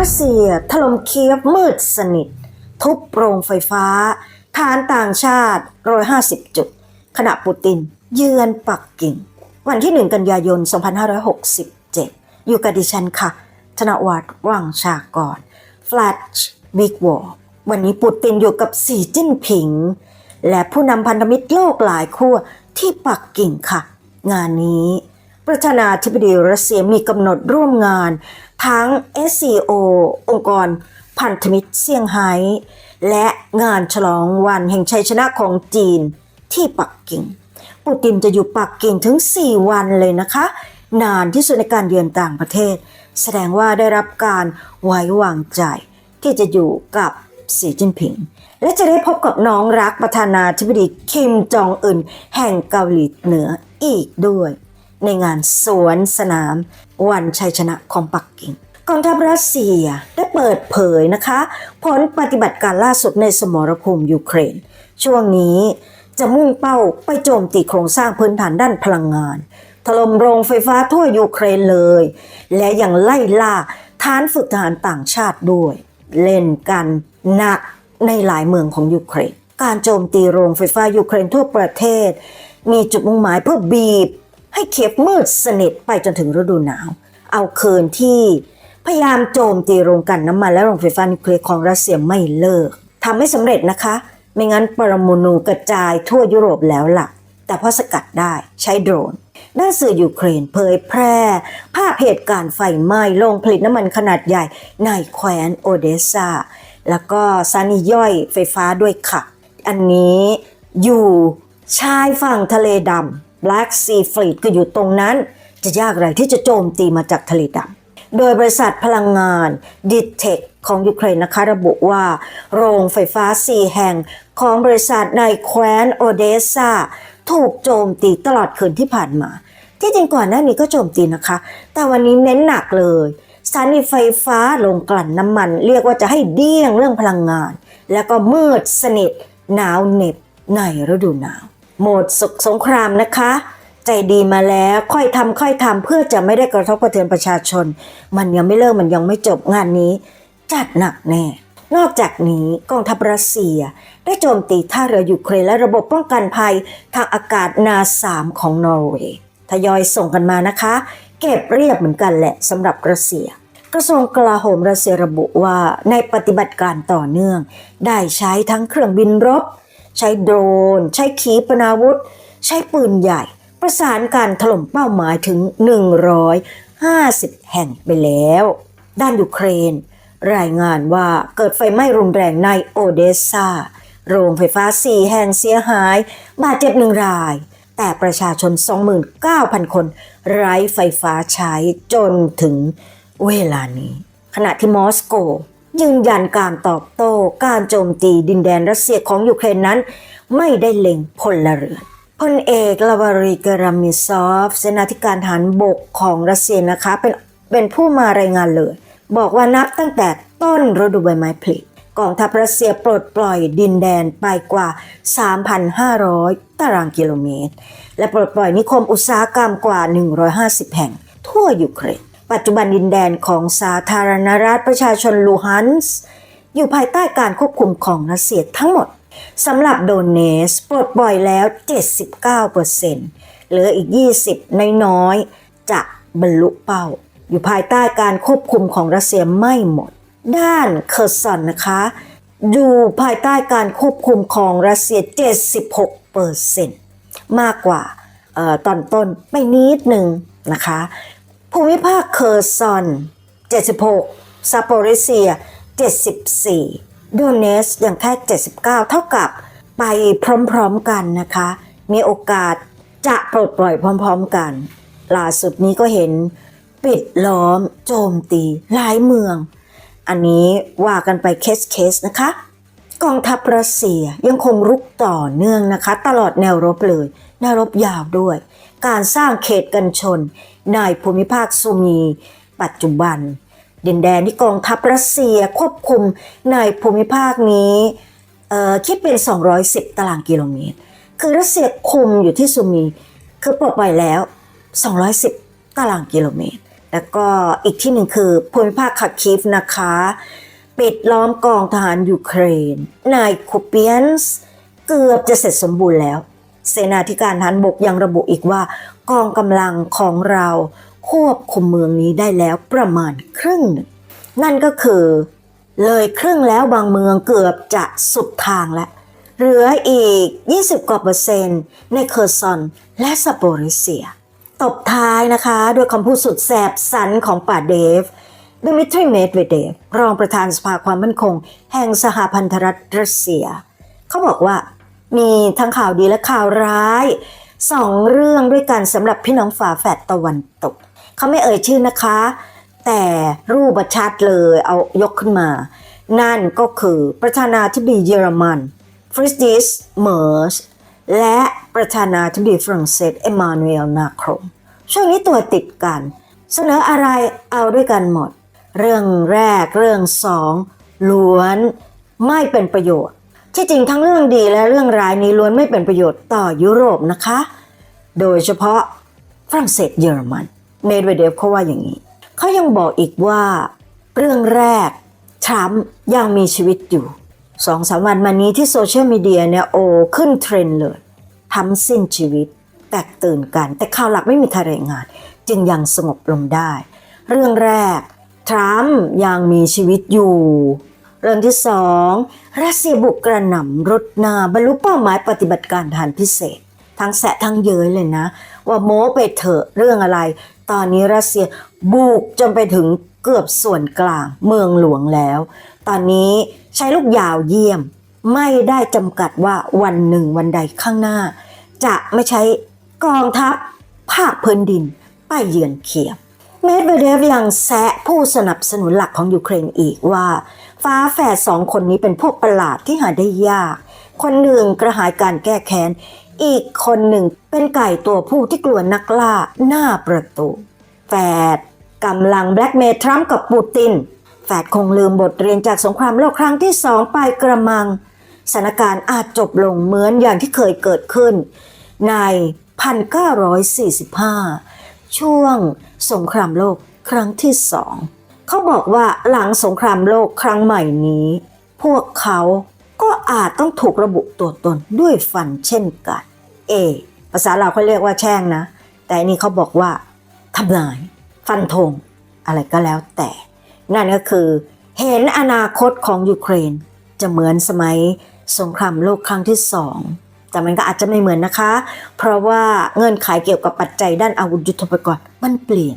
รัสเซียถล่มเคียฟมืดสนิท ทุบโรงไฟฟ้า ฐานต่างชาติ 150 จุด ขณะปูติน เยือนปักกิ่ง วันที่ 1 กันยายน 2567 อยู่กับดิฉันค่ะ ธนวัฒน์ว่างชากร Flash Big War วันนี้ปูตินอยู่กับสีจิ้นผิง และผู้นำพันธมิตรโลกหลายขั้วที่ปักกิ่งค่ะ งานนี้ ประธานาธิบดีรัสเซียมีกำหนดร่วมงาน ทั้ง SCO องค์กรพันธมิตรเซี่ยงไฮ้และงานฉลองวันแห่งชัยชนะของจีนที่ปักกิ่ง ปูตินจะอยู่ปักกิ่งถึง 4 วันเลยนะคะ นานที่สุดในการเยือนต่างประเทศ แสดงว่าได้รับการไว้วางใจ ที่จะอยู่กับสีจิ้นผิง และจะได้พบกับน้องรักประธานาธิบดีคิมจองอึนแห่งเกาหลีเหนืออีกด้วย ในงานสวนสนาม วันชัยชนะของปักกิ่งกองทัพรัสเซียได้เปิดเผยนะคะ ผลปฏิบัติการล่าสุดในสมรภูมิยูเครน ช่วงนี้จะมุ่งเป้าไปโจมตีโครงสร้างพื้นฐานด้านพลังงาน ถล่มโรงไฟฟ้าทั่วยูเครนเลย และยังไล่ล่าฐานฝึกทหารต่างชาติด้วย เล่นกันหนักในหลายเมืองของยูเครน การโจมตีโรงไฟฟ้ายูเครนทั่วประเทศ มีจุดมุ่งหมายเพื่อบีบ ให้เคียบมืดสนิทไปจนถึงฤดูหนาว เอาคืนที่พยายามโจมตีโรงกันน้ำมันและโรงไฟฟ้านิวเคลียร์ของรัสเซียไม่เลิกทำไม่สำเร็จนะคะ ไม่งั้นปรมาณูกระจายทั่วยุโรปแล้วล่ะ แต่พอสกัดได้ใช้โดรนด้านสื่อยูเครนเผยแพร่ ภาพเหตุการณ์ไฟไหม้โรงผลิตน้ำมันขนาดใหญ่ในแคว้นโอเดสซาแล้วก็สถานีย่อยไฟฟ้าด้วยค่ะ อันนี้อยู่ชายฝั่งทะเลดำ Black Sea Fleet ก็อยู่ตรงนั้น จะยากอะไรที่จะโจมตีมาจากทะเลดำโดยบริษัทพลังงาน d i t e c ของยูเครนนะคะระบุว่า โรงไฟฟ้า 4 แห่งของบริษัทในแคว้นโอเดสซาถูกโจมตีตลอดคืนที่ผ่านมา ที่จริงก่อนหน้านี้ก็โจมตีนะคะ แต่วันนี้เน้นหนักเลยสถานีไฟฟ้าลงกลั่นน้ำมัน เรียกว่าจะให้เดี้ยงเรื่องพลังงาน แล้วก็มืดสนิทหนาวเหน็บในฤดูหนาว โหมดศึกสงครามนะคะ ใจดีมาแล้วค่อยทำค่อยทำเพื่อจะไม่ได้กระทบกระเทือนประชาชน มันยังไม่เลิกมันยังไม่จบงานนี้ จัดหนักแน่ นอกจากนี้กองทัพรัสเซีย ได้โจมตีท่าเรือยูเครนและระบบป้องกันภัยทางอากาศนาสามของนอร์เวย์ทยอยส่งกันมานะคะ เก็บเรียบเหมือนกันแหละสำหรับรัสเซียกระทรวงกลาโหมรัสเซียระบุว่าในปฏิบัติการต่อเนื่อง ได้ใช้ทั้งเครื่องบินรบ ใช้โดรน ใช้ขีปนาวุธ ใช้ปืนใหญ่ ประสานการถล่มเป้าหมายถึง 150 แห่งไปแล้ว ด้านยูเครน รายงานว่าเกิดไฟไหม้รุนแรงในโอเดสซาโรงไฟฟ้า 4 แห่งเสียหาย บาดเจ็บหนึ่งราย แต่ประชาชน 29,000 คน ไร้ไฟฟ้าใช้จนถึงเวลานี้ ขณะที่มอสโก ยืนยันการตอบโต้การโจมตีดินแดนรัสเซียของยูเครนนั้น ไม่ได้เล็งพลเรือนพลเอกลาวารีกรามิซอฟเสนาธิการฐานบกของรัสเซียนะคะเป็นเป็นผู้มารายงานเลย บอกว่านับตั้งแต่ต้นฤดูใบไม้ผลิกองทัพรัสเซียปลดปล่อยดินแดนไปกว่า 3,500 ตารางกิโลเมตร และปลดปล่อยนิคมอุตสาหกรรมกว่า 150 แห่ง ทั่วยูเครน ปัจจุบันดินแดนของสาธารณรัฐประชาชนลูฮันส์อยู่ภายใต้การควบคุมของรัสเซียทั้งหมดสำหรับโดเนสปลดปล่อยแล้ว 79%เหลืออีก 20 น้อยๆ จะบรรลุเป้า อยู่ภายใต้การควบคุมของรัสเซียไม่หมด ด้านเคอร์ซอนนะคะอยู่ภายใต้การควบคุมของรัสเซีย 76%มากกว่าออตอนต้นไปนิดหนึ่งนะคะ ภูมิภาคเคอร์ซอน 76 ซาโปริเซีย 74 โดเนสอย่างแค่ 79 เท่ากับไปพร้อมๆกันนะคะ มีโอกาสจะปลดปล่อยพร้อมๆกันล่าสุดนี้ก็เห็นปิดล้อมโจมตีหลายเมือง อันนี้ว่ากันไปเคสๆนะคะ กองทัพรัสเซียยังคงรุกต่อเนื่องนะคะ ตลอดแนวรบเลยแนวรบยาวด้วย การสร้างเขตกันชน ในภูมิภาคซูมี ปัจจุบัน ดินแดนที่กองทัพรัสเซียควบคุมในภูมิภาคนี้คิดเป็น 210 ตารางกิโลเมตร คือรัสเซียคุมอยู่ที่ซูมี คือปลดปล่อยแล้ว 210 ตารางกิโลเมตร แล้วก็อีกที่หนึ่งคือภูมิภาคคาคิฟนะคะ ปิดล้อมกองทหารยูเครน นายคูเปียนส์เกือบจะเสร็จสมบูรณ์แล้ว เสนาธิการทหารบกยังระบุอีกว่า กองกำลังของเราควบคุมเมืองนี้ได้แล้วประมาณครึ่งหนึ่งนั่นก็คือ เลยครึ่งแล้วบางเมืองเกือบจะสุดทางแล้ว เหลืออีก 20 กว่าเปอร์เซ็นต์ในเคอร์ซอนและซาโปริเซีย ตบท้ายนะคะด้วยคำพูดสุดแสบสันของป่าเดฟดิมิทรีเมดเวเดฟรองประธานสภาความมั่นคง แห่งสหพันธรัฐรัสเซีย เขาบอกว่ามีทั้งข่าวดีและข่าวร้าย สองเรื่องด้วยกันสำหรับพี่น้องฝาแฝดตะวันตก เขาไม่เอ่ยชื่อนะคะ แต่รูปชัดเลยเอายกขึ้นมา นั่นก็คือประธานาธิบดีเยอรมันฟริสดิสเมอร์สและประธานาธิบดีฝรั่งเศสเอมมานูเอลนาครมช่วงนี้ตัวติดกัน เสนออะไรเอาด้วยกันหมด เรื่องแรกเรื่องสองล้วนไม่เป็นประโยชน์ ที่จริงทั้งเรื่องดีและเรื่องร้ายนี้ล้วนไม่เป็นประโยชน์ต่อยุโรปนะคะ โดยเฉพาะฝรั่งเศสเยอรมัน เมดเวเดฟเขาว่าอย่างนี้ เขายังบอกอีกว่า เรื่องแรกทรัมป์ยังมีชีวิตอยู่สองสามวันมานี้ที่โซเชียลมีเดียเนี่ยโอขึ้นเทรนเลยทำสิ้นชีวิต แตกตื่นกัน แต่ข่าวหลักไม่มีใครรายงาน จึงยังสงบลงได้ เรื่องแรกทรัมป์ยังมีชีวิตอยู่ เรื่องที่สองรัสเซียบุกกระหน่ำรถนาบรรลุเป้าหมายปฏิบัติการทหารพิเศษ ทั้งแสะทั้งเย้ยเลยนะ ว่าโม้ไปเถอะเรื่องอะไร ตอนนี้รัสเซียบุกจนไปถึงเกือบส่วนกลางเมืองหลวงแล้ว ตอนนี้ใช้ลูกยาวเยี่ยม ไม่ได้จำกัดว่าวันหนึ่งวันใดข้างหน้า จะไม่ใช้กองทัพภาคพื้นดิน ไปเยือนเคียบเมดเวเดฟยังแซะผู้สนับสนุนหลักของยูเครนอีกว่า ฟ้าแฝดสองคนนี้เป็นพวกประหลาดที่หาได้ยาก คนหนึ่งกระหายการแก้แค้น อีกคนหนึ่งเป็นไก่ตัวผู้ที่กลัวนักล่าหน้าประตู แฝดกำลังแบล็กเมทรัมป์กับปูติน แฝดคงลืมบทเรียนจากสงครามโลกครั้งที่สองไปกระมัง สถานการณ์อาจจบลงเหมือนอย่างที่เคยเกิดขึ้น ใน 1945 ช่วงสงครามโลกครั้งที่สอง เขาบอกว่าหลังสงครามโลกครั้งใหม่นี้ พวกเขาก็อาจต้องถูกระบุตัวตนด้วยฟันเช่นกัน เอ ภาษาเราเขาเรียกว่าแช่งนะ แต่อันนี่เขาบอกว่าทำนาย ฟันธงอะไรก็แล้วแต่ นั่นก็คือ เห็นอนาคตของยูเครน จะเหมือนสมัยสงครามโลกครั้งที่สองแต่มันก็อาจจะไม่เหมือนนะคะ เพราะว่าเงื่อนไขเกี่ยวกับปัจจัยด้านอาวุธยุทโธปกรณ์มันเปลี่ยน